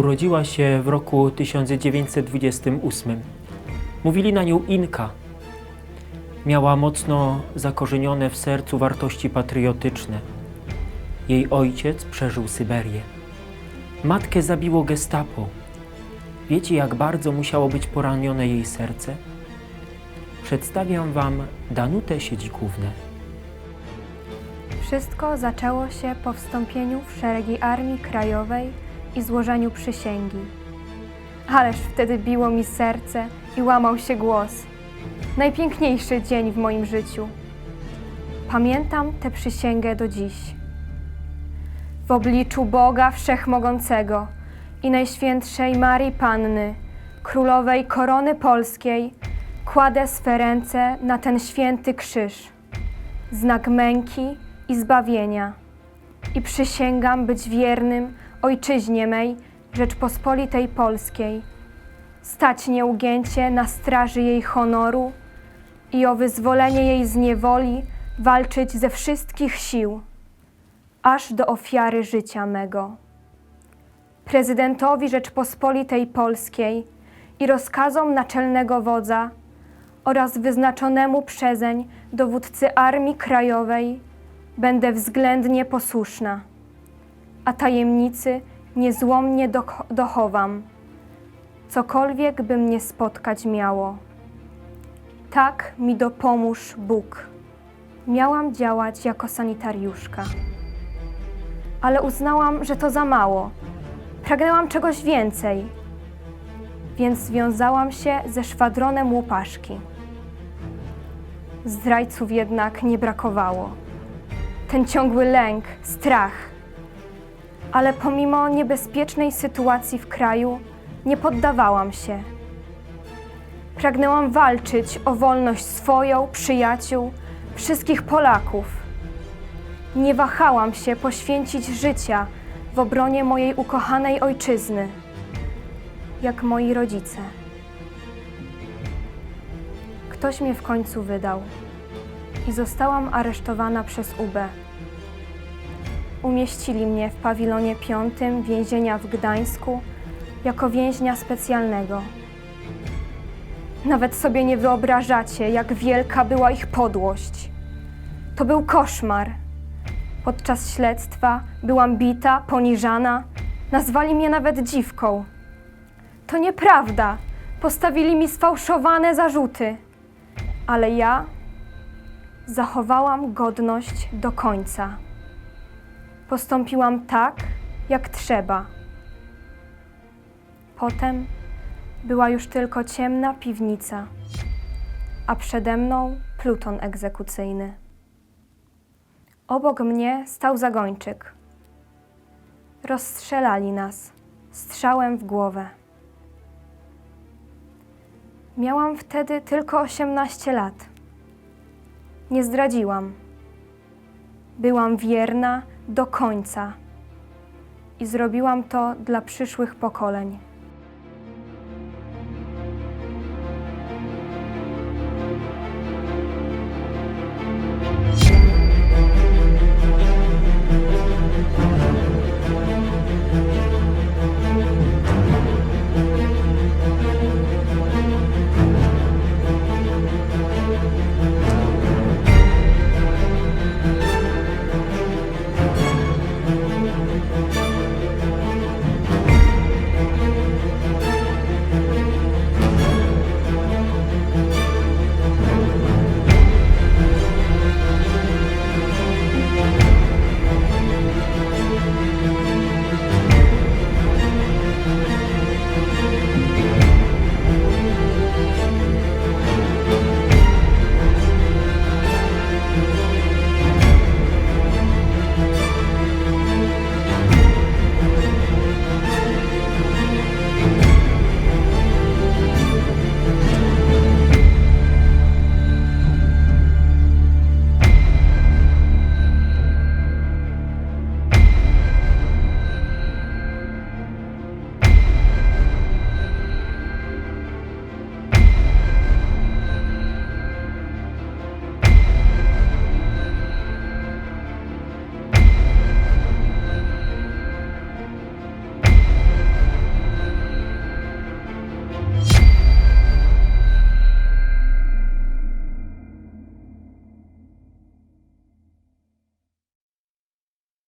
Urodziła się w roku 1928. Mówili na nią Inka. Miała mocno zakorzenione w sercu wartości patriotyczne. Jej ojciec przeżył Syberię. Matkę zabiło gestapo. Wiecie, jak bardzo musiało być poranione jej serce? Przedstawiam Wam Danutę Siedzikównę. Wszystko zaczęło się po wstąpieniu w szeregi Armii Krajowej i złożeniu przysięgi. Ależ wtedy biło mi serce i łamał się głos. Najpiękniejszy dzień w moim życiu. Pamiętam tę przysięgę do dziś. W obliczu Boga Wszechmogącego i Najświętszej Marii Panny, Królowej Korony Polskiej, kładę swe ręce na ten święty krzyż znak męki i zbawienia. I przysięgam być wiernym Ojczyźnie mej, Rzeczpospolitej Polskiej, stać nieugięcie na straży jej honoru i o wyzwolenie jej z niewoli walczyć ze wszystkich sił, aż do ofiary życia mego. Prezydentowi Rzeczpospolitej Polskiej i rozkazom naczelnego wodza oraz wyznaczonemu przezeń dowódcy Armii Krajowej będę względnie posłuszna, a tajemnicy niezłomnie doch- dochowam, cokolwiek by mnie spotkać miało. Tak mi dopomóż Bóg. Miałam działać jako sanitariuszka, ale uznałam, że to za mało. Pragnęłam czegoś więcej, więc związałam się ze szwadronem łupaszki. Zdrajców jednak nie brakowało. Ten ciągły lęk, strach. Ale pomimo niebezpiecznej sytuacji w kraju, nie poddawałam się. Pragnęłam walczyć o wolność swoją, przyjaciół, wszystkich Polaków. Nie wahałam się poświęcić życia w obronie mojej ukochanej ojczyzny, jak moi rodzice. Ktoś mnie w końcu wydał i zostałam aresztowana przez UB. Umieścili mnie w pawilonie piątym więzienia w Gdańsku jako więźnia specjalnego. Nawet sobie nie wyobrażacie, jak wielka była ich podłość. To był koszmar. Podczas śledztwa byłam bita, poniżana, nazwali mnie nawet dziwką. To nieprawda. Postawili mi sfałszowane zarzuty. Ale ja zachowałam godność do końca. Postąpiłam tak, jak trzeba. Potem była już tylko ciemna piwnica, a przede mną pluton egzekucyjny. Obok mnie stał zagończyk. Rozstrzelali nas strzałem w głowę. Miałam wtedy tylko 18 lat. Nie zdradziłam. Byłam wierna do końca i zrobiłam to dla przyszłych pokoleń.